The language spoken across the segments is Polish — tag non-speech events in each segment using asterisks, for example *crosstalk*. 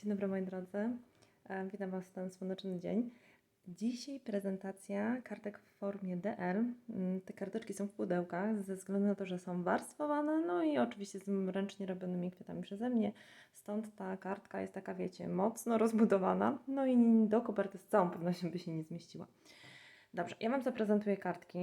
Dzień dobry moi drodzy. E, Witam Was w ten słoneczny dzień. Dzisiaj prezentacja kartek w formie DL. Mm, Te karteczki są w pudełkach ze względu na to, że są warstwowane, no i oczywiście z ręcznie robionymi kwiatami przeze mnie. Stąd ta kartka jest taka, wiecie, mocno rozbudowana, no i do koperty z całą pewnością by się nie zmieściła. Dobrze, ja Wam zaprezentuję kartki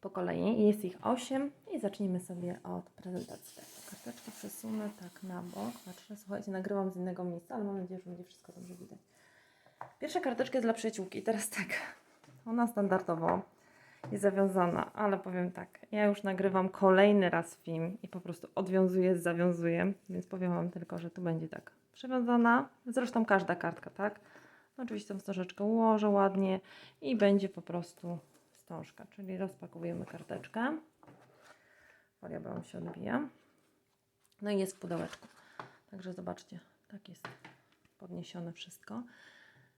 po kolei. Jest ich 8 i zacznijmy sobie od prezentacji. Tak, te karteczki przesunę tak na bok. Patrzę, słuchajcie, nagrywam z innego miejsca, ale mam nadzieję, że będzie wszystko dobrze widać. Pierwsza karteczka jest dla przyjaciółki. Teraz tak, *laughs* ona standardowo jest zawiązana, ale powiem tak, ja już nagrywam kolejny raz film i po prostu odwiązuję, zawiązuję, więc powiem Wam tylko, że tu będzie tak przewiązana, zresztą każda kartka, tak? No oczywiście tą wstążeczkę ułożę ładnie i będzie po prostu wstążka, czyli rozpakowujemy karteczkę. Folia Wam się odbija. No i jest w pudełeczku. Także zobaczcie, tak jest podniesione wszystko.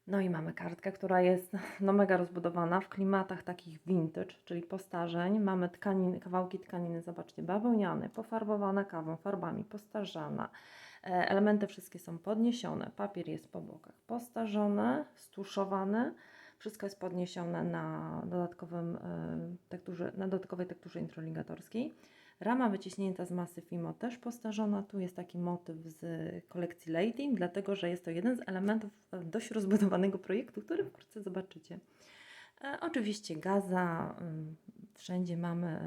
No i mamy kartkę, która jest *laughs* no mega rozbudowana w klimatach takich vintage, czyli postarzeń. Mamy tkaniny, kawałki tkaniny, zobaczcie, bawełniane, pofarbowane kawą, farbami, postarzana. E, Elementy wszystkie są podniesione, papier jest po bokach postarzony, stuszowany. Wszystko jest podniesione na, dodatkowym, e, tekturze, na dodatkowej tekturze introligatorskiej. Rama wyciśnięta z masy Fimo też postarzona. Tu jest taki motyw z kolekcji Lady, dlatego że jest to jeden z elementów e, dość rozbudowanego projektu, który wkrótce zobaczycie. E, oczywiście gaza, wszędzie mamy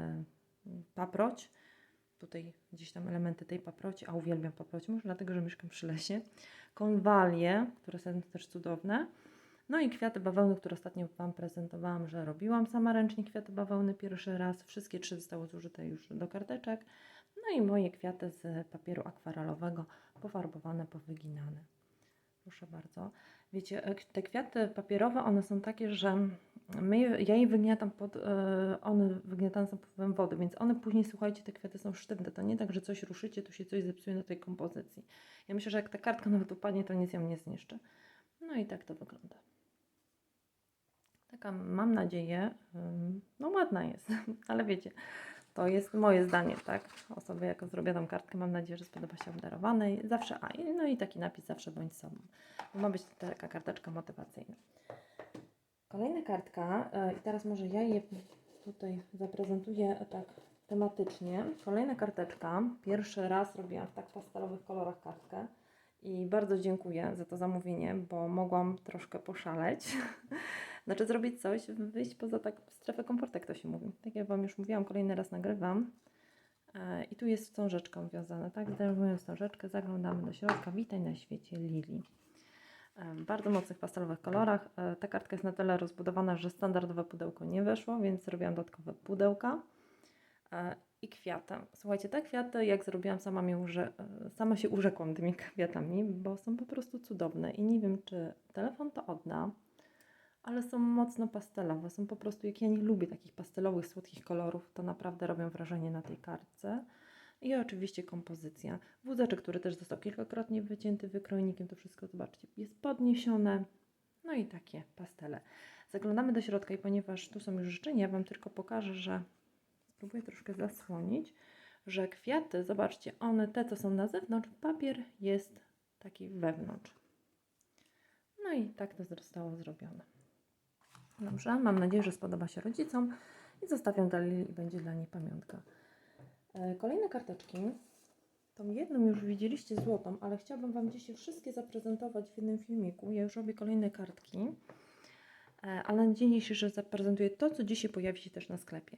paproć. Tutaj gdzieś tam elementy tej paproci, a uwielbiam paproci, może dlatego, że mieszkam przy lesie. Konwalie, które są też cudowne. No i kwiaty bawełny, które ostatnio Wam prezentowałam, że robiłam sama ręcznie kwiaty bawełny pierwszy raz. Wszystkie trzy zostały zużyte już do karteczek. No i moje kwiaty z papieru akwarelowego, pofarbowane, powyginane. Proszę bardzo. Wiecie, e, te kwiaty papierowe, one są takie, że my, ja je wygniatam pod, e, one wygniatane są pod wody, więc one później, słuchajcie, te kwiaty są sztywne. To nie tak, że coś ruszycie, to się coś zepsuje na tej kompozycji. Ja myślę, że jak ta kartka nawet upadnie, to nic ją nie zniszczy. No i tak to wygląda. Taka, mam nadzieję, no ładna jest, *laughs* ale wiecie, to jest moje zdanie, tak? Osoby, jako zrobię tą kartkę, mam nadzieję, że spodoba się obdarowanej. Zawsze, a, no i taki napis zawsze bądź sobą. Ma być taka karteczka motywacyjna. Kolejna kartka, e, i teraz może ja je tutaj zaprezentuję tak tematycznie. Kolejna karteczka, pierwszy raz robiłam w tak pastelowych kolorach kartkę. I bardzo dziękuję za to zamówienie, bo mogłam troszkę poszaleć. *laughs* Znaczy zrobić coś, wyjść poza tak strefę komfortu, jak to się mówi. Tak jak Wam już mówiłam, kolejny raz nagrywam. E, I tu jest wstążeczką wiązane, tak? Zdejmujemy wstążeczkę, zaglądamy do środka. Witaj na świecie Lili. E, W bardzo mocnych pastelowych kolorach. E, Ta kartka jest na tyle rozbudowana, że standardowe pudełko nie weszło, więc zrobiłam dodatkowe pudełka e, i kwiatem. Słuchajcie, te kwiaty, jak zrobiłam, sama, mnie urze, e, sama się urzekłam tymi kwiatami, bo są po prostu cudowne i nie wiem, czy telefon to odda, ale są mocno pastelowe. Są po prostu, jak ja nie lubię takich pastelowych, słodkich kolorów, to naprawdę robią wrażenie na tej kartce. I oczywiście kompozycja. Wózeczek, który też został kilkakrotnie wycięty wykrojnikiem, to wszystko zobaczcie, jest podniesione. No i takie pastele. Zaglądamy do środka i ponieważ tu są już życzenia, ja Wam tylko pokażę, że spróbuję troszkę zasłonić, że kwiaty, zobaczcie, one, te co są na zewnątrz, papier jest taki wewnątrz. No i tak to zostało zrobione. Dobrze, mam nadzieję, że spodoba się rodzicom i zostawiam dla i będzie dla niej pamiątka. E, Kolejne karteczki. Tą jedną już widzieliście złotą, ale chciałabym Wam dzisiaj wszystkie zaprezentować w jednym filmiku. Ja już robię kolejne kartki, e, ale na dzień dzisiejszy zaprezentuję to, co dzisiaj pojawi się też na sklepie.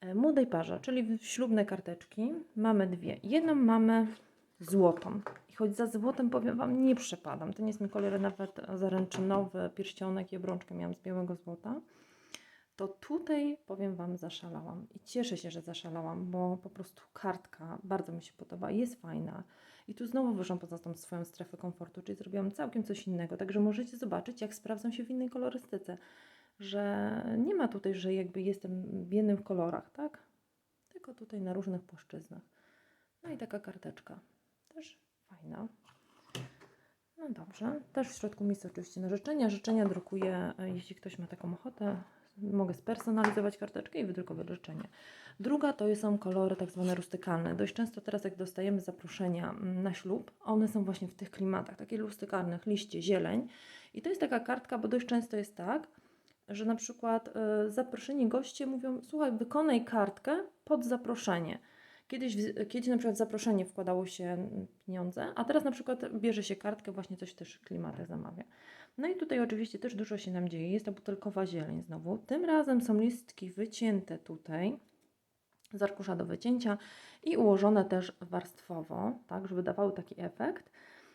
E, Młodej parze, czyli ślubne karteczki. Mamy dwie. Jedną mamy złotą. I choć za złotem powiem Wam, nie przepadam. Nie jest mój kolor nawet zaręczynowy, pierścionek i obrączkę miałam z białego złota. To tutaj powiem Wam, zaszalałam. I cieszę się, że zaszalałam, bo po prostu kartka bardzo mi się podoba, jest fajna. I tu znowu wyszłam poza tą swoją strefę komfortu, czyli zrobiłam całkiem coś innego. Także możecie zobaczyć, jak sprawdzam się w innej kolorystyce. Że nie ma tutaj, że jakby jestem w jednych kolorach, tak? Tylko tutaj na różnych płaszczyznach. No i taka karteczka. Też fajna. No dobrze. Też w środku miejsce oczywiście na życzenia. Życzenia drukuję, e, jeśli ktoś ma taką ochotę, mogę spersonalizować karteczkę i wydrukować życzenie. Druga to są kolory tak zwane rustykalne. Dość często teraz jak dostajemy zaproszenia mm, na ślub, one są właśnie w tych klimatach, takich rustykalnych, liście, zieleń. I to jest taka kartka, bo dość często jest tak, że na przykład y, zaproszeni goście mówią, słuchaj, wykonaj kartkę pod zaproszenie. Kiedyś, kiedyś na przykład w zaproszenie wkładało się pieniądze, a teraz na przykład bierze się kartkę, właśnie coś też w klimatach zamawia. No i tutaj oczywiście też dużo się nam dzieje. Jest ta butelkowa zieleń znowu. Tym razem są listki wycięte tutaj z arkusza do wycięcia i ułożone też warstwowo, tak, żeby dawały taki efekt.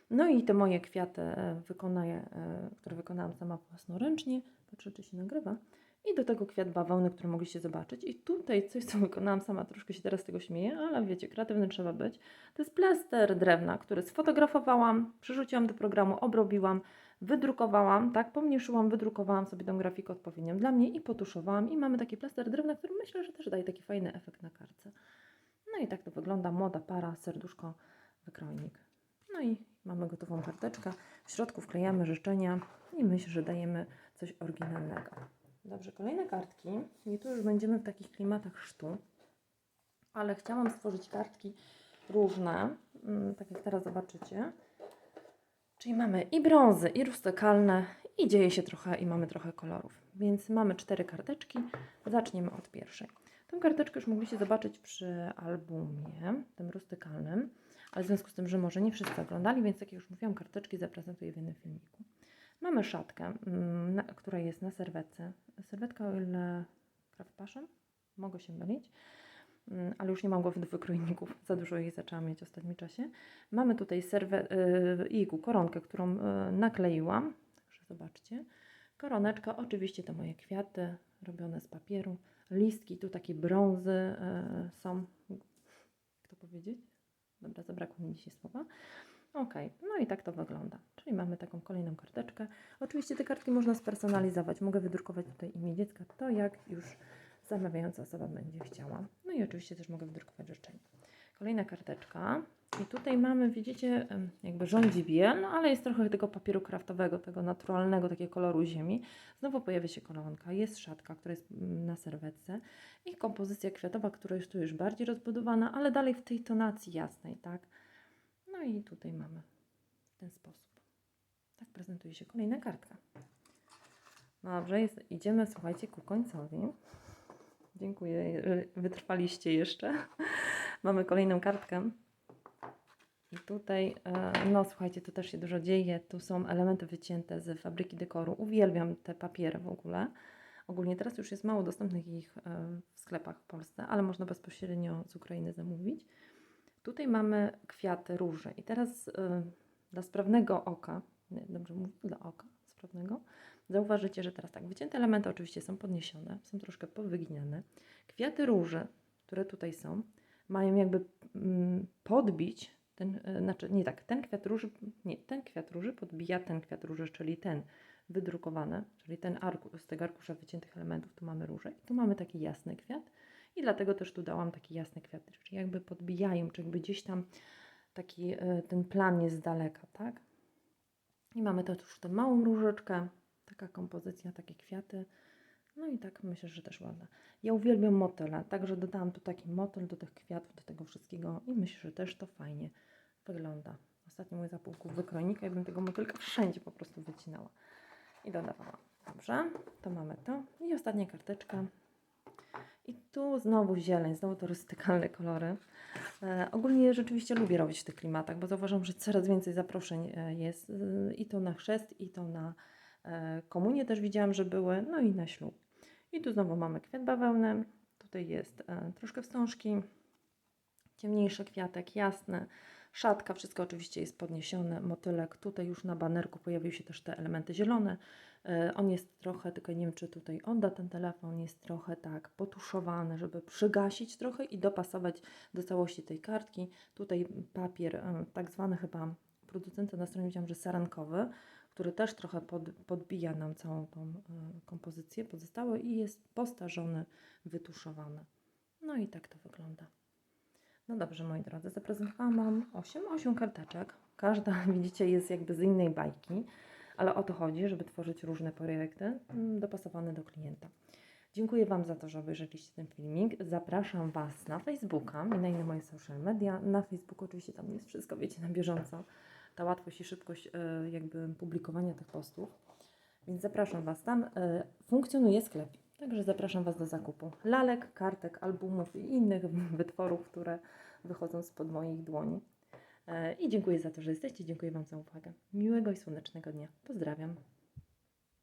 No i te moje kwiaty e, wykonaję, e, które wykonałam sama własnoręcznie. Patrzę, czy się nagrywa. I do tego kwiat bawełny, który mogliście zobaczyć. I tutaj coś, co wykonałam sama, troszkę się teraz tego śmieję, ale wiecie, kreatywny trzeba być. To jest plaster drewna, który sfotografowałam, przerzuciłam do programu, obrobiłam, wydrukowałam, tak, pomniejszyłam, wydrukowałam sobie tą grafikę odpowiednią dla mnie i potuszowałam. I mamy taki plaster drewna, który myślę, że też daje taki fajny efekt na kartce. No i tak to wygląda. Młoda para, serduszko, wykrojnik. No i mamy gotową karteczkę. W środku wklejamy życzenia i myślę, że dajemy coś oryginalnego. Dobrze, kolejne kartki. I tu już będziemy w takich klimatach sztu. Ale chciałam stworzyć kartki różne, mm, tak jak teraz zobaczycie. Czyli mamy i brązy, i rustykalne, i dzieje się trochę, i mamy trochę kolorów. Więc mamy cztery karteczki. Zaczniemy od pierwszej. Tę karteczkę już mogliście zobaczyć przy albumie, tym rustykalnym, ale w związku z tym, że może nie wszyscy oglądali, więc tak jak już mówiłam, karteczki zaprezentuję w jednym filmiku. Mamy szatkę, mm, na, która jest na serwetce. Serwetka o ile Craft Passion? Mogę się mylić, mm, ale już nie mam głowy do wykrojników. Za dużo ich zaczęłam mieć w ostatnim czasie. Mamy tutaj serwę, yy, koronkę, którą yy, nakleiłam. Także zobaczcie. Koroneczka, oczywiście to moje kwiaty robione z papieru. Listki, tu takie brązy yy, są. Jak to powiedzieć? Dobra, zabrakło mi dzisiaj słowa. Ok, no i tak to wygląda. Czyli mamy taką kolejną karteczkę. Oczywiście te kartki można spersonalizować. Mogę wydrukować tutaj imię dziecka, to jak już zamawiająca osoba będzie chciała. No i oczywiście też mogę wydrukować życzenie. Kolejna karteczka. I tutaj mamy, widzicie, jakby rządzi biel, no ale jest trochę tego papieru kraftowego, tego naturalnego, takiego koloru ziemi. Znowu pojawia się koronka, jest szatka, która jest mm, na serwetce i kompozycja kwiatowa, która jest tu już bardziej rozbudowana, ale dalej w tej tonacji jasnej, tak? No i tutaj mamy w ten sposób. Tak prezentuje się kolejna kartka. Dobrze, jest, idziemy, słuchajcie, ku końcowi. Dziękuję, że wytrwaliście jeszcze. mamy kolejną kartkę. I tutaj, e, no słuchajcie, tu też się dużo dzieje. Tu są elementy wycięte z fabryki dekoru. Uwielbiam te papiery w ogóle. Ogólnie teraz już jest mało dostępnych ich e, w sklepach w Polsce, ale można bezpośrednio z Ukrainy zamówić. Tutaj mamy kwiaty róży. I teraz y, dla sprawnego oka, nie, dobrze mówię, dla oka sprawnego, zauważycie, że teraz tak, wycięte elementy oczywiście są podniesione, są troszkę powyginane. Kwiaty róży, które tutaj są, mają jakby mm, podbić ten, y, znaczy nie tak, ten kwiat róży, nie, ten kwiat róży podbija ten kwiat róży, czyli ten wydrukowany, czyli ten arku, z tego arkusza wyciętych elementów, tu mamy różę i tu mamy taki jasny kwiat. I dlatego też tu dałam taki jasny kwiat, czyli jakby podbijają, czy jakby gdzieś tam taki y, ten plan jest z daleka, tak? I mamy to już tę małą różyczkę, taka kompozycja, takie kwiaty. No i tak myślę, że też ładna. Ja uwielbiam motyle, także dodałam tu taki motyl do tych kwiatów, do tego wszystkiego i myślę, że też to fajnie wygląda. Ostatnio mój zapółku wykrojnika i bym tego motylka wszędzie po prostu wycinała i dodawałam. Dobrze, to mamy to. I ostatnia karteczka. I tu znowu zieleń, znowu to rustykalne kolory. E, ogólnie rzeczywiście lubię robić w tych klimatach, bo zauważam, że coraz więcej zaproszeń e, jest e, i to na chrzest, i to na e, też widziałam, że były, no i na ślub. I tu znowu mamy kwiat bawełny, tutaj jest e, troszkę wstążki, ciemniejszy kwiatek, jasny, szatka, wszystko oczywiście jest podniesione, motylek, tutaj już na banerku pojawiły się też te elementy zielone, On jest trochę, tylko nie wiem, czy tutaj odda ten telefon, jest trochę tak potuszowany, żeby przygasić trochę i dopasować do całości tej kartki. Tutaj papier, e, tak zwany chyba producenta na stronie widziałam, że sarankowy, który też trochę pod, podbija nam całą tą e, kompozycję pozostałe i jest postarzony, wytuszowany. No i tak to wygląda. No dobrze, moi drodzy, zaprezentowałam Wam 8, 8 karteczek. Każda, *laughs* widzicie, jest jakby z innej bajki ale o to chodzi, żeby tworzyć różne projekty mm, dopasowane do klienta. Dziękuję Wam za to, że obejrzeliście ten filmik. Zapraszam Was na Facebooka i na inne moje social media. Na Facebooku oczywiście tam jest wszystko, wiecie, na bieżąco. Ta łatwość i szybkość e, jakby publikowania tych postów. Więc zapraszam Was tam. E, Funkcjonuje sklep, także zapraszam Was do zakupu lalek, kartek, albumów i innych *laughs* wytworów, które wychodzą spod moich dłoni. E, I dziękuję za to, że jesteście. Dziękuję Wam za uwagę. Miłego i słonecznego dnia. Pozdrawiam.